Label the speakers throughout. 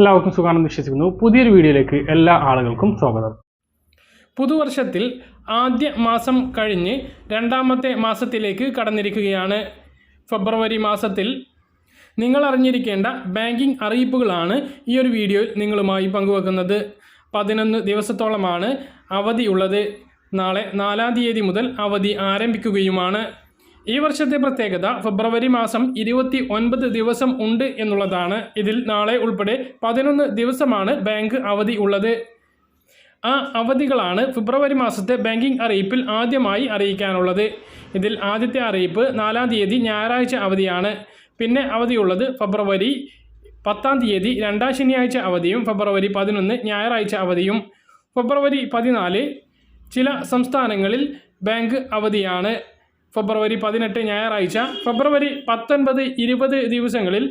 Speaker 1: എല്ലാവർക്കും സുഖാണെന്ന് വിശ്വസിക്കുന്നു. പുതിയൊരു വീഡിയോയിലേക്ക് എല്ലാ ആളുകൾക്കും സ്വാഗതം.
Speaker 2: പുതുവർഷത്തിൽ ആദ്യ മാസം കഴിഞ്ഞ് രണ്ടാമത്തെ മാസത്തിലേക്ക് കടന്നിരിക്കുകയാണ്. ഫെബ്രുവരി മാസത്തിൽ നിങ്ങൾ അറിഞ്ഞിരിക്കേണ്ട ബാങ്കിംഗ് അറിയിപ്പുകളാണ് ഈ ഒരു വീഡിയോയിൽ നിങ്ങളുമായി പങ്കുവെക്കുന്നത്. പതിനൊന്ന് ദിവസത്തോളമാണ് അവധിയുള്ളത് നാളെ നാലാം തീയതി മുതൽ അവധി ആരംഭിക്കുകയുമാണ്. ഈ വർഷത്തെ പ്രത്യേകത ഫെബ്രുവരി മാസം ഇരുപത്തി ഒൻപത് ദിവസം ഉണ്ട് എന്നുള്ളതാണ്. ഇതിൽ നാളെ ഉൾപ്പെടെ പതിനൊന്ന് ദിവസമാണ് ബാങ്ക് അവധി ഉള്ളത്. ആ അവധികളാണ് ഫെബ്രുവരി മാസത്തെ ബാങ്കിംഗ് അറിയിപ്പിൽ ആദ്യമായി അറിയിക്കാനുള്ളത്. ഇതിൽ ആദ്യത്തെ അറിയിപ്പ് നാലാം തീയതി ഞായറാഴ്ച അവധിയാണ്. പിന്നെ അവധിയുള്ളത് ഫെബ്രുവരി പത്താം തീയതി രണ്ടാം ശനിയാഴ്ച അവധിയും ഫെബ്രുവരി പതിനൊന്ന് ഞായറാഴ്ച അവധിയും. ഫെബ്രുവരി പതിനാല് ചില സംസ്ഥാനങ്ങളിൽ ബാങ്ക് അവധിയാണ്. ഫെബ്രുവരി പതിനെട്ട് ഞായറാഴ്ച ഫെബ്രുവരി പത്തൊൻപത് ഇരുപത് ദിവസങ്ങളിൽ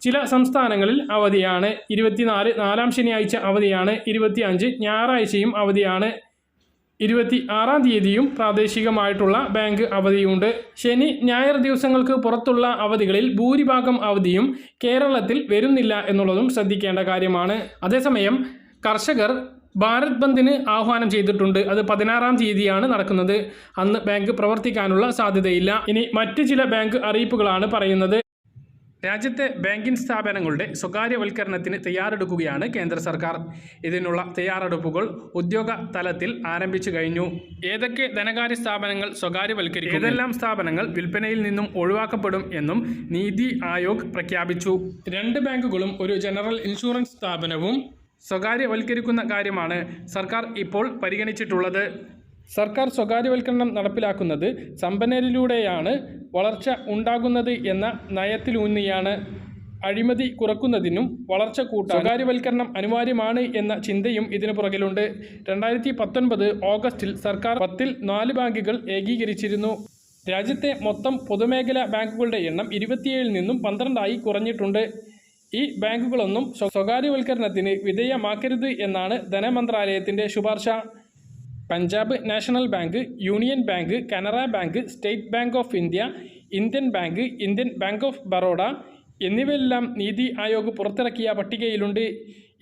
Speaker 2: ചില സംസ്ഥാനങ്ങളിൽ അവധിയാണ്. ഇരുപത്തിനാല് നാലാം ശനിയാഴ്ച അവധിയാണ്. ഇരുപത്തി അഞ്ച് ഞായറാഴ്ചയും അവധിയാണ്. ഇരുപത്തി ആറാം തീയതിയും പ്രാദേശികമായിട്ടുള്ള ബാങ്ക് അവധിയുണ്ട്. ശനി ഞായർ ദിവസങ്ങൾക്ക് പുറത്തുള്ള അവധികളിൽ ഭൂരിഭാഗം അവധിയും കേരളത്തിൽ വരുന്നില്ല എന്നുള്ളതും ശ്രദ്ധിക്കേണ്ട കാര്യമാണ്. അതേസമയം കർഷകർ ഭാരത് ബന്ദിന് ആഹ്വാനം ചെയ്തിട്ടുണ്ട്. അത് പതിനാറാം തീയതിയാണ് നടക്കുന്നത്. അന്ന് ബാങ്ക് പ്രവർത്തിക്കാനുള്ള സാധ്യതയില്ല. ഇനി മറ്റു ചില ബാങ്ക് അറിയിപ്പുകളാണ് പറയുന്നത്. രാജ്യത്തെ ബാങ്കിംഗ് സ്ഥാപനങ്ങളുടെ സ്വകാര്യവൽക്കരണത്തിന് തയ്യാറെടുക്കുകയാണ് കേന്ദ്ര സർക്കാർ. ഇതിനുള്ള തയ്യാറെടുപ്പുകൾ ഉദ്യോഗ തലത്തിൽ ആരംഭിച്ചു കഴിഞ്ഞു. ഏതൊക്കെ ധനകാര്യ സ്ഥാപനങ്ങൾ സ്വകാര്യവൽക്കരിക്കും? ഏതെല്ലാം സ്ഥാപനങ്ങൾ വിൽപ്പനയിൽ നിന്നും ഒഴിവാക്കപ്പെടും എന്നും നീതി ആയോഗ് പ്രഖ്യാപിച്ചു. രണ്ട് ബാങ്കുകളും ഒരു ജനറൽ ഇൻഷുറൻസ് സ്ഥാപനവും സ്വകാര്യവൽക്കരിക്കുന്ന കാര്യമാണ് സർക്കാർ ഇപ്പോൾ പരിഗണിച്ചിട്ടുള്ളത്. സർക്കാർ സ്വകാര്യവൽക്കരണം നടപ്പിലാക്കുന്നത് സമ്പന്നരിലൂടെയാണ് വളർച്ച ഉണ്ടാകുന്നത് എന്ന നയത്തിലൂന്നിയാണ്. അഴിമതി കുറക്കുന്നതിനും വളർച്ച കൂട്ടാൻ സ്വകാര്യവൽക്കരണം അനിവാര്യമാണ് എന്ന ചിന്തയും ഇതിനു പുറകിലുണ്ട്. രണ്ടായിരത്തി പത്തൊൻപത് ഓഗസ്റ്റിൽ സർക്കാർ പത്തിൽ നാല് ബാങ്കുകൾ ഏകീകരിച്ചിരുന്നു. രാജ്യത്തെ മൊത്തം പൊതുമേഖലാ ബാങ്കുകളുടെ എണ്ണം ഇരുപത്തിയേഴിൽ നിന്നും പന്ത്രണ്ടായി കുറഞ്ഞിട്ടുണ്ട്. ഈ ബാങ്കുകളൊന്നും സ്വകാര്യവൽക്കരണത്തിന് വിധേയമാക്കരുത് എന്നാണ് ധനമന്ത്രാലയത്തിന്റെ ശുപാർശ. Punjab National Bank Union Bank Canara Bank State Bank of India Indian Bank Indian Bank of Baroda എന്നിവയെല്ലാം നീതി ആയോഗ് പുറത്തിറക്കിയ പട്ടികയിലുണ്ട്.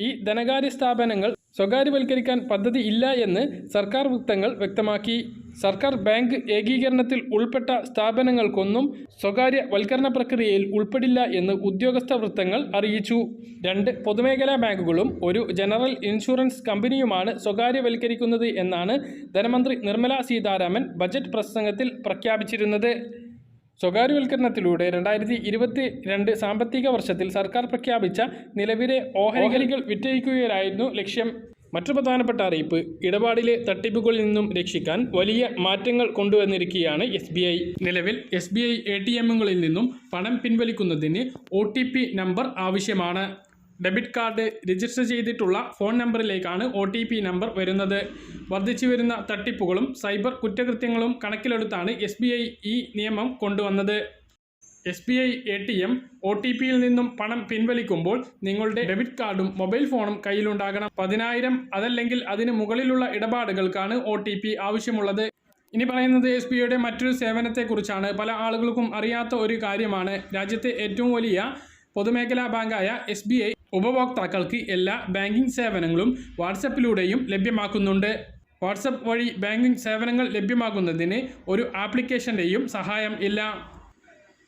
Speaker 2: ഈ ധനകാര്യ സ്ഥാപനങ്ങൾ സ്വകാര്യവൽക്കരിക്കാൻ പദ്ധതി ഇല്ല എന്ന് സർക്കാർ വൃത്തങ്ങൾ വ്യക്തമാക്കി. സർക്കാർ ബാങ്ക് ഏകീകരണത്തിൽ ഉൾപ്പെട്ട സ്ഥാപനങ്ങൾക്കൊന്നും സ്വകാര്യവൽക്കരണ പ്രക്രിയയിൽ ഉൾപ്പെടില്ല എന്ന് ഉദ്യോഗസ്ഥ വൃത്തങ്ങൾ അറിയിച്ചു. രണ്ട് പൊതുമേഖലാ ബാങ്കുകളും ഒരു ജനറൽ ഇൻഷുറൻസ് കമ്പനിയുമാണ് സ്വകാര്യവൽക്കരിക്കുന്നത് എന്നാണ് ധനമന്ത്രി നിർമ്മല സീതാരാമൻ ബജറ്റ് പ്രസംഗത്തിൽ പ്രഖ്യാപിച്ചിരുന്നത്. സ്വകാര്യവൽക്കരണത്തിലൂടെ രണ്ടായിരത്തി ഇരുപത്തി രണ്ട് സാമ്പത്തിക വർഷത്തിൽ സർക്കാർ പ്രഖ്യാപിച്ച നിലവിലെ ഓഹരികൾ വിറ്റഴിക്കുകയായിരുന്നു ലക്ഷ്യം. മറ്റു പ്രധാനപ്പെട്ട അറിയിപ്പ് ഇടപാടിലെ തട്ടിപ്പുകളിൽ നിന്നും രക്ഷിക്കാൻ വലിയ മാറ്റങ്ങൾ കൊണ്ടുവന്നിരിക്കുകയാണ് എസ് ബി ഐ. നിലവിൽ S B I A T എമ്മുകളിൽ നിന്നും പണം പിൻവലിക്കുന്നതിന് ഒ ടി പി നമ്പർ ആവശ്യമാണ്. ഡെബിറ്റ് കാർഡ് രജിസ്റ്റർ ചെയ്തിട്ടുള്ള ഫോൺ നമ്പറിലേക്കാണ് ഒ ടി പി നമ്പർ വരുന്നത്. വർദ്ധിച്ചു വരുന്ന തട്ടിപ്പുകളും സൈബർ കുറ്റകൃത്യങ്ങളും കണക്കിലെടുത്താണ് എസ് ബി ഐ ഈ നിയമം കൊണ്ടുവന്നത്. S B I A T M O T പിയിൽ നിന്നും പണം പിൻവലിക്കുമ്പോൾ നിങ്ങളുടെ ഡെബിറ്റ് കാർഡും മൊബൈൽ ഫോണും കയ്യിലുണ്ടാകണം. പതിനായിരം അതല്ലെങ്കിൽ അതിന് മുകളിലുള്ള ഇടപാടുകൾക്കാണ് ഒ ടി പി ആവശ്യമുള്ളത്. ഇനി പറയുന്നത് എസ് ബി ഐയുടെ മറ്റൊരു സേവനത്തെക്കുറിച്ചാണ്. പല ആളുകൾക്കും അറിയാത്ത ഒരു കാര്യമാണ്. രാജ്യത്തെ ഏറ്റവും വലിയ പൊതുമേഖലാ ബാങ്കായ എസ് ബി ഐ ഉപഭോക്താക്കൾക്ക് എല്ലാ ബാങ്കിംഗ് സേവനങ്ങളും വാട്സപ്പിലൂടെയും ലഭ്യമാക്കുന്നുണ്ട്. വാട്സപ്പ് വഴി ബാങ്കിംഗ് സേവനങ്ങൾ ലഭ്യമാക്കുന്നതിന് ഒരു ആപ്ലിക്കേഷന്റെയും സഹായം ഇല്ല.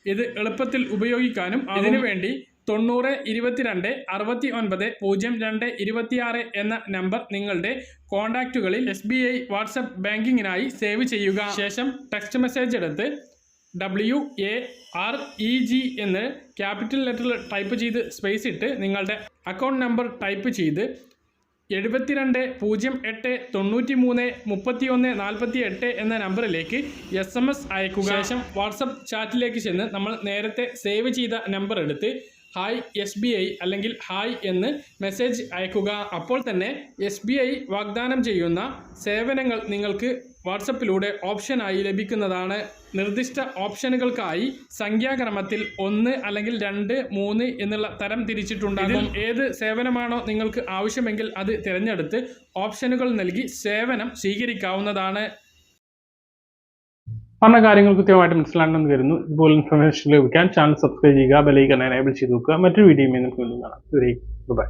Speaker 2: ഇത് എളുപ്പത്തിൽ ഉപയോഗിക്കാനും അതിനുവേണ്ടി തൊണ്ണൂറ് ഇരുപത്തിരണ്ട് അറുപത്തി ഒൻപത് പൂജ്യം രണ്ട് ഇരുപത്തിയാറ് എന്ന നമ്പർ നിങ്ങളുടെ കോൺടാക്റ്റുകളിൽ എസ് ബി ഐ വാട്സപ്പ് ബാങ്കിങ്ങിനായി സേവ് ചെയ്യുക. ശേഷം ടെക്സ്റ്റ് മെസ്സേജ് എടുത്ത് W A R E G എന്ന് ക്യാപിറ്റൽ ലെറ്ററിൽ ടൈപ്പ് ചെയ്ത് സ്പേസ് ഇട്ട് നിങ്ങളുടെ അക്കൗണ്ട് നമ്പർ ടൈപ്പ് ചെയ്ത് എഴുപത്തിരണ്ട് പൂജ്യം എട്ട് തൊണ്ണൂറ്റി മൂന്ന് മുപ്പത്തി ഒന്ന് നാൽപ്പത്തി എട്ട് എന്ന നമ്പറിലേക്ക് എസ് എം എസ് അയക്കുക. ശേഷം വാട്സപ്പ് ചാറ്റിലേക്ക് ചെന്ന് നമ്മൾ നേരത്തെ സേവ് ചെയ്ത നമ്പർ എടുത്ത് ഹായ് എസ് ബി ഐ അല്ലെങ്കിൽ ഹായ് എന്ന് മെസ്സേജ് അയക്കുക. അപ്പോൾ തന്നെ എസ് ബി ഐ വാഗ്ദാനം ചെയ്യുന്ന സേവനങ്ങൾ നിങ്ങൾക്ക് വാട്സപ്പിലൂടെ ഓപ്ഷനായി ലഭിക്കുന്നതാണ്. നിർദ്ദിഷ്ട ഓപ്ഷനുകൾക്കായി സംഖ്യാക്രമത്തിൽ ഒന്ന് അല്ലെങ്കിൽ രണ്ട് മൂന്ന് എന്നുള്ള തരം തിരിച്ചിട്ടുണ്ടാകും. ഏത് സേവനമാണോ നിങ്ങൾക്ക് ആവശ്യമെങ്കിൽ അത് തിരഞ്ഞെടുത്ത് ഓപ്ഷനുകൾ നൽകി സേവനം സ്വീകരിക്കാവുന്നതാണ്.
Speaker 1: പറഞ്ഞ കാര്യങ്ങൾ കൃത്യമായിട്ട് മനസ്സിലാണെന്ന് കരുതുന്നു ഇതുപോലെ ഇൻഫർമേഷൻ ലഭിക്കാൻ ചാനൽ സബ്സ്ക്രൈബ് ചെയ്യുക ബെലൈക്കൺ എനേബിൾ ചെയ്ത് നോക്കുക. മറ്റൊരു വീഡിയോയുമായി നമുക്ക് വീണ്ടും കാണാം.
Speaker 2: ബൈ